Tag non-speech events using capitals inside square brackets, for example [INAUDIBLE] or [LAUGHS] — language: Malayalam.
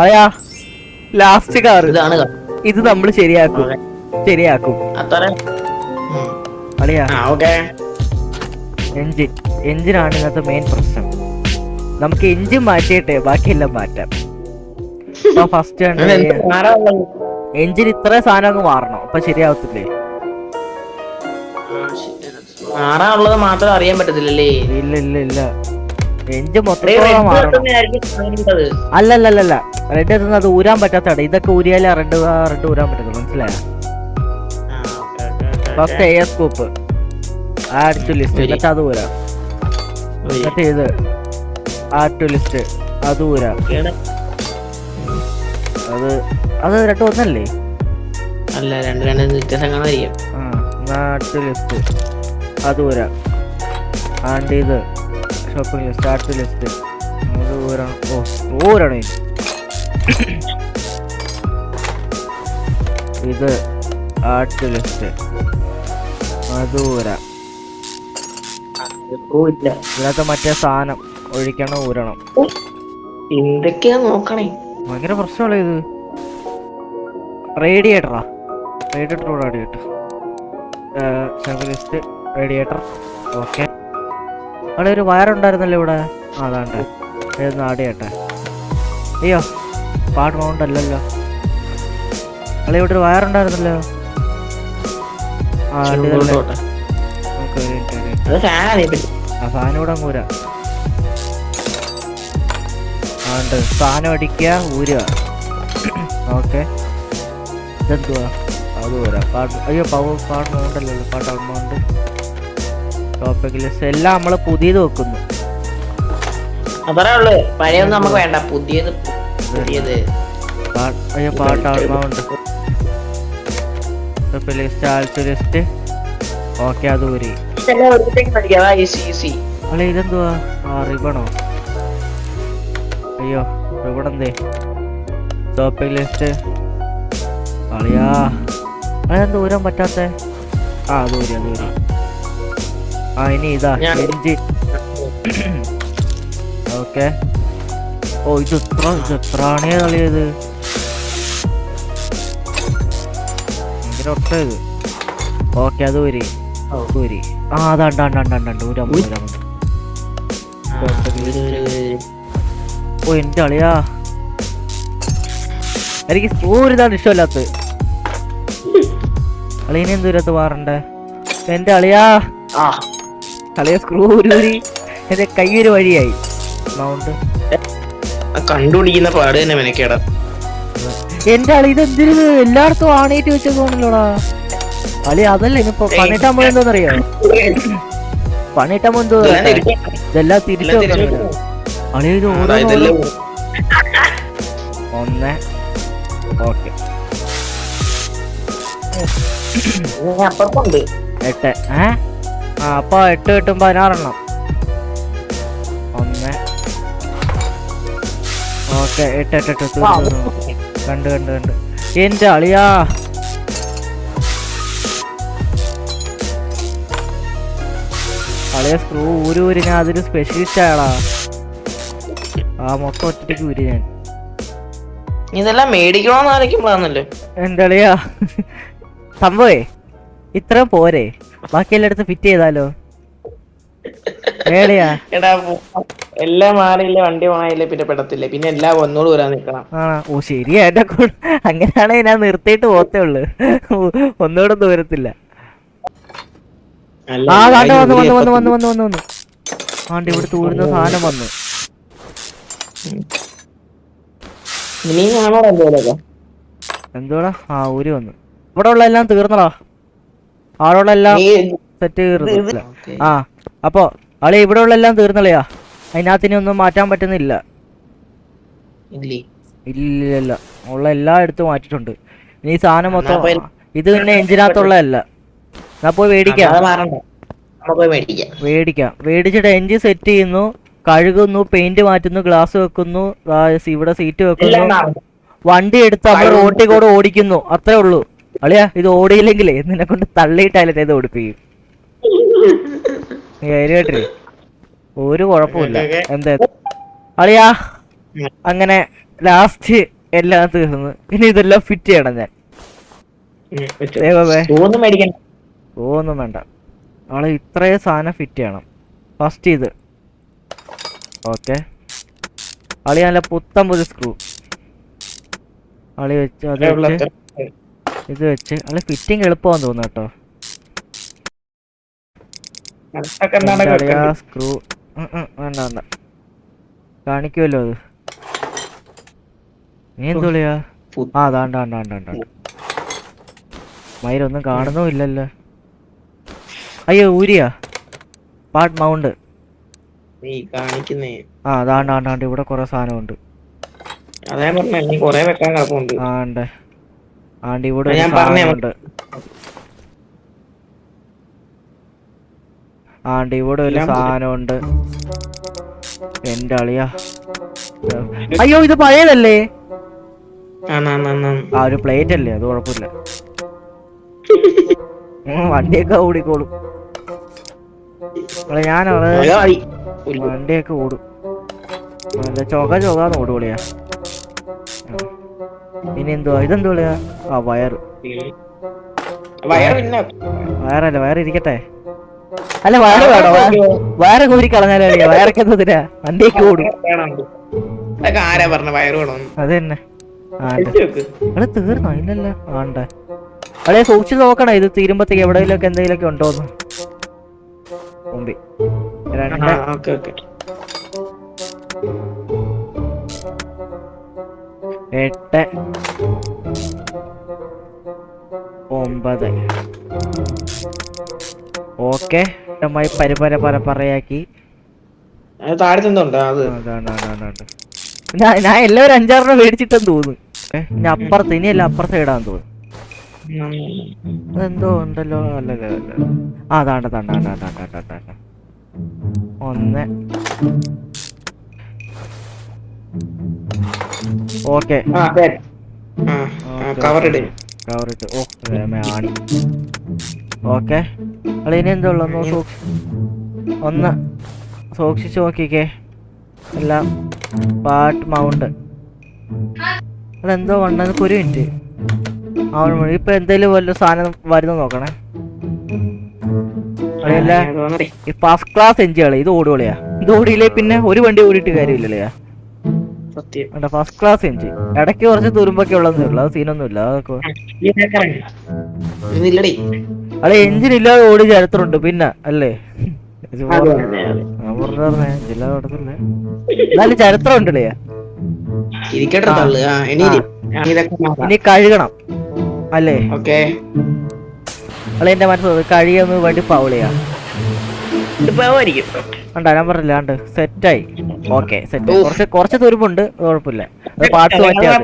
അതെയാ? ലാസ്റ്റ് കാർ ഇതാണ് ഇത് നമ്മൾ ശരിയാക്കും. ശരിയാക്കും. അളിയാ എഞ്ചിൻ എഞ്ചിനാണ് ഇന്നത്തെ മെയിൻ പ്രശ്നം. നമുക്ക് എഞ്ചിൻ മാറ്റിയിട്ടെ ബാക്കിയെല്ലാം മാറ്റാം. ഫസ്റ്റ് എഞ്ചിൻ ഇത്ര സാധനം അങ്ങ് മാറണം. അപ്പൊ ശരിയാവത്തില്ലേ? മാറാനുള്ളത് മാത്രം അറിയാൻ പറ്റത്തില്ലല്ലേ? ഇല്ല ഇല്ല ഇല്ല. ഡേ, മൊത്തത്തോളം മാറണം. അല്ലല്ലല്ല റെഡ് എത്തുന്നത് അത് ഊരാൻ പറ്റാത്തതാണ്. ഇതൊക്കെ ഊരിയാലേ റെഡ് റെഡ് ഊരാൻ പറ്റുള്ളൂ മനസ്സിലായോ? ഫസ്റ്റ് എയർ സ്കൂപ്പ് ആ ടു ലിസ്റ്റ്. എന്നിട്ട് അത് ഊരാം. എന്നിട്ട് ഇത് ആ ടു ലിസ്റ്റ് അത് ഊരാം. അത് അത് രണ്ടും ഒന്നല്ലേ? അല്ല രണ്ട് രണ്ട് വ്യത്യാസം കാണാതിരിക്കും ആ ടു ലിസ്റ്റ് അത് ഊരാം. ആണ്ട് ഇത്. Shopping list add to list അത് ഊരണം. ഓ ഊരണം. ഇത് ആർട്ട് ലിസ്റ്റ് ഊരാം. ഇതിനകത്ത് മറ്റേ സാധനം ഒഴിക്കണം ഊരണം. എന്തൊക്കെയാ നോക്കണേ? ഭയങ്കര പ്രശ്നമുള്ള ഇത്? റേഡിയേറ്ററാ. Radiator radiator list radiator okay. അവിടെ ഒരു വയറുണ്ടായിരുന്നല്ലോ ഇവിടെ അതാണ്ട് ഏതൊന്ന് ആടിയട്ടെ അയ്യോ പാട്ട് മൗണ്ട് അല്ലല്ലോ അല്ല ഇവിടെ ഒരു വയറുണ്ടായിരുന്നല്ലോ ആ ഫാൻ അങ്ങ് ഊരാ ആണ്ട് സാധനം അടിക്കുക ഊരുക ഓക്കെ ഇതെന്തുവാ അത് ഊരാ പാട്ട് അയ്യോ പാട്ട് മൗണ്ടല്ലല്ലോ പാട്ട് അമൗണ്ട് ടോപ്പിക് ലിസ്റ്റ് എല്ലാം നമ്മൾ പുതിയത് വെക്കുന്നു. അത്രേ ഉള്ളു പഴയൊന്നും നമുക്ക് വേണ്ട. പുതിയത് പുതിയത്. പാ- അയ്യോ പാട്ട് amount topic list alt list okay അത് ഊരി. അല്ല ഇതെന്തുവാ? ആ റിബണോ? അയ്യോ റിബൺ എന്തേ? ടോപ്പിക് ലിസ്റ്റ് അളിയാ. അതെന്ത് ഊരാൻ പറ്റാത്ത? ആ അത് ഊരി അത് ഊരി. ആ ഇനി ഇതാ എൻജി ഓക്കെ. ഓ ഇത് എത്ര ഇത് എത്രാണേ കളിയത് ഭയങ്കര ഒട്ട ഇത്. ഓക്കെ അത് ഒരു ഒരു ആ അതാണ്ട് അണ്ട് അണ്ട് അണ്ട് ഒരു, അമ്പത്. ഓ എന്റെ അളിയാ എനിക്ക് സ്ക്രൂ ഇതാണ് ഇഷ്ടമല്ലാത്തത് അളിയനെ [LAUGHS] എന്തൂരത്ത് മാറണ്ടേ എന്റെ അളിയാ അളിയ സ്ക്രൂ ഊരി എന്റെ കൈയൊരു വഴിയായി. മൗണ്ട് കണ്ടുപിടിക്കുന്ന പാട് തന്നെ മെനക്കേടാ. എന്റെ അളി ഇത് എന്തിനു എല്ലായിടത്തും ആണേറ്റ് വെച്ചോണല്ലോടാ അളി അതല്ല ഇനിയിപ്പോ പണിയിട്ടാൻ പോയി എന്തോന്നറിയോ? പണിയിട്ടാൻ എന്തോ? ഇതെല്ലാം തിരിച്ച് ഇതെല്ലാം തിരിച്ചു അളി ഇത് ഇതെല്ലാം ഒന്ന്. ഓക്കെ. എട്ട്. ഏ? ആ അപ്പൊ എട്ട് കിട്ടും പതിനാറെണ്ണം. ഒന്ന്. ഓക്കെ എട്ട് എട്ട് എട്ട് കണ്ട് കണ്ട് കണ്ട്. എന്റെ അളിയാ അളിയ സ്ക്രൂ ഊരി ഊരി ഞാൻ അതിന് സ്പെഷ്യലിസ്റ്റ് ആയാളാ ആ മൊത്തം ഒറ്റയ്ക്ക് ഊരി ഞാൻ. ഇതെല്ലാം മേടിക്കണോന്ന് ആലോചിക്കുമ്പോഴാണല്ലോ. എന്റെ അളിയാ സംഭവേ ഇത്രയും പോരെ. ബാക്കി എല്ലായിടത്തും ഫിറ്റ് ചെയ്താലോ? ഏടെയാ എടാ എല്ലാം മാറിയില്ല വണ്ടി മാറിയില്ല പിന്നെ പെടത്തില്ല? പിന്നെ എല്ലാം ഒന്നോട് വരാൻ നിൽക്കണം. ആ ഓ ശരിയാ. എന്റെ കൂടെ അങ്ങനെയാണെങ്കിൽ ഞാൻ നിർത്തിയിട്ട് പോത്തേ ഉള്ളു. ഒന്നുകൂടെ ദൂരത്തില്ല ആ കാണ്ട? വന്നു വന്നു വന്നു വന്നു വന്നു വന്നു വന്നു. ആണ്ട് ഇവിടെ തൂരുന്ന സാധനം വന്നു. എന്തോടാ? ആ ഊരി വന്നു. ഇവിടെ ഉള്ള എല്ലാം തീർന്നടാ. ആളുള്ള എല്ലാം സെറ്റ് തീർന്നില്ല ആ അപ്പോ ആളെ ഇവിടെ ഉള്ള എല്ലാം തീർന്നളയാ. അതിനകത്തിനി ഒന്നും മാറ്റാൻ പറ്റുന്നില്ല. ഇല്ലേ? ഇല്ല ഉള്ള എല്ലാ എടുത്തും മാറ്റിട്ടുണ്ട് ഇനി സാധനം മൊത്തം ഇത് പിന്നെ എഞ്ചിനകത്തുള്ളതല്ല. എന്നാ പോയി മേടിക്കാം. മേടിക്കാം. മേടിച്ചിട്ട് എഞ്ചിൻ സെറ്റ് ചെയ്യുന്നു. കഴുകുന്നു പെയിന്റ് മാറ്റുന്നു ഗ്ലാസ് വെക്കുന്നു. ഇവിടെ സീറ്റ് വെക്കുന്നു. വണ്ടി എടുത്ത് നമ്മൾ റോട്ടിൽ കൂടെ ഓടിക്കുന്നു. അത്രേ ഉള്ളൂ. അളിയാ ഇത് ഓടിയില്ലെങ്കിലേ നിന്നെ കൊണ്ട് തള്ളിയിട്ടായാലും ഇത് ഓടിപ്പിക്കും. കേട്ടില്ലേ? ഒരു കുഴപ്പമില്ല. എന്താ അളിയാ അങ്ങനെ ലാസ്റ്റ് എല്ലാം തീർന്നു. ഇനി ഇതെല്ലാം ഫിറ്റ് ചെയ്യണം ഞാൻ. ഒന്നും വേണ്ട. ആൾ ഇത്രയും സാധനം ഫിറ്റ് ചെയ്യണം. ഫസ്റ്റ് ഇത്. ഓക്കെ. അളി നല്ല പുതിയ സ്ക്രൂ അളി വെച്ച് അത് വെച്ച് ഇത് വെച്ച് അല്ല ഫിറ്റിംഗ് എളുപ്പമാന്ന് തോന്നുന്നു കേട്ടോ. സ്ക്രൂ. വേണ്ട വേണ്ട. കാണിക്കുമല്ലോ അത്. നീ എന്തുള്ളിയാ പു- ആ അതാണ്ട ആണ്ട ആണ്ട ആണ്ട മയിലൊന്നും കാണുന്നുമില്ലല്ലോ അയ്യോ ഊരിയാ? പാട്ട് മൗണ്ട്. ആ അതാണ്ട് ആണ്ട് ആണ്ട് ഇവിടെ കുറെ സാധനമുണ്ട്. അതാ പറഞ്ഞ കൊറേ വെക്കാൻ കിടപ്പുണ്ട് ആണ്ട് ആണ്ട് ഇവിടെ ഞാൻ ഉണ്ട് ആണ്ട് ഇവിടെ ഒരു സാധനമുണ്ട്. എന്റെ അളിയാ. അയ്യോ ഇത് പഴയതല്ലേ? ആ ഒരു പ്ലേറ്റ് അല്ലേ? അത് കുഴപ്പമില്ല. വണ്ടിയൊക്കെ ഓടിക്കോളും. ഞാനവിടെ. വണ്ടിയൊക്കെ ഓടും. ചൊക ചൊകാന്ന് ഓടുപൊളിയാ ഇനി എന്തുവാ ഇതെന്തുവാ ആ വയർ വയറ്. പിന്നെ വയറല്ല വയർ ഇരിക്കട്ടെ അല്ല വയറ് വേണോ? വയ- വയറ് കൂരി കളഞ്ഞാലേ വയറൊക്കെ എന്തിനാ വണ്ടിയൊക്കെ ഓടും. വേണം. അതൊക്കെ ആരാ പറഞ്ഞ വയറ് വേണം അത്. തന്നെ അവിടെ തീർന്നോ? ഇല്ലല്ലോ. ആണ്ട അവിടെ സൂക്ഷിച്ച് നോക്കണേ? ഇത് തീരുമ്പത്തേക്ക് എവിടെയെങ്കിലൊക്കെ എന്തെങ്കിലുമൊക്കെ ഉണ്ടോന്ന്? മുമ്പി രണ്ട്. Okay okay. എട്ട് ഒമ്പത്. ഓക്കെ. പരിപര പര പറയാക്കി. ഞാൻ എല്ലാവരും അഞ്ചാറിനെ മേടിച്ചിട്ടെന്ന് തോന്നുന്നു. ഇനി അപ്പുറത്ത് ഇനിയല്ല അപ്പുറത്ത് ഇടാൻ തോന്നുന്നു. എന്തോ ഉണ്ടല്ലോ അല്ലല്ലോ അല്ല ആ അതാണ്ട് താണ്ട താണ്ട താണ്ട താണ്ട ഒന്ന്. ഓക്കെ. ആ അതെ ആ കവർ ഇട്. കവർ ഇട്ട്. ഓ ദൈവമേ, ആണി. ഓക്കെ. അളി ഇനി എന്താ ഉള്ളത്? ഒന്ന് സൂക്ഷിച്ചു നോക്കിക്കേ. എല്ലാം പാട്ട് മൗണ്ട്. അതെന്തോ വണ്ടത് ഒരു മിനിറ്റ്. അവൻ. ഇപ്പൊ എന്തേലും വല്ല സാധനം വരുന്ന നോക്കണേ. അളിയല്ല തോന്നറി ഈ ഫസ്റ്റ് ക്ലാസ് എഞ്ചിയാളെ ഇത് ഓടുകളിയാ ഇത് ഓടിയില്ലേ പിന്നെ ഒരു വണ്ടി ഓടിയിട്ട് കാര്യമില്ലല്ലേ? സത്യം. ഫസ്റ്റ് ക്ലാസ് എഞ്ചി ഇടയ്ക്ക് കുറച്ച് തുരുമ്പൊക്കെ ഉള്ളതേ ഉള്ളൂ. അത് സീനൊന്നുമില്ല. അളെ എഞ്ചിൻ ഇല്ലാതെ ഓടി ചരിത്രമുണ്ട്. പിന്നെ അല്ലേ? എന്നാലും ചരിത്രം ഉണ്ടല്ലേ ആ. ഇനി കഴുകണം. അല്ലേ? അല്ല അളെ എന്റെ മനസ്സിലത് കഴുകിയൊന്ന് വേണ്ടി പൗളിയാ ഉണ്ടാ ഞാൻ പറഞ്ഞില്ല കണ്ട്. സെറ്റായി ഓക്കെ സെറ്റ്. കുറച്ച് കുറച്ച് തുരുമ്പുണ്ട് കുഴപ്പമില്ല. അത് പാർട്സ് മാറ്റിയാൽ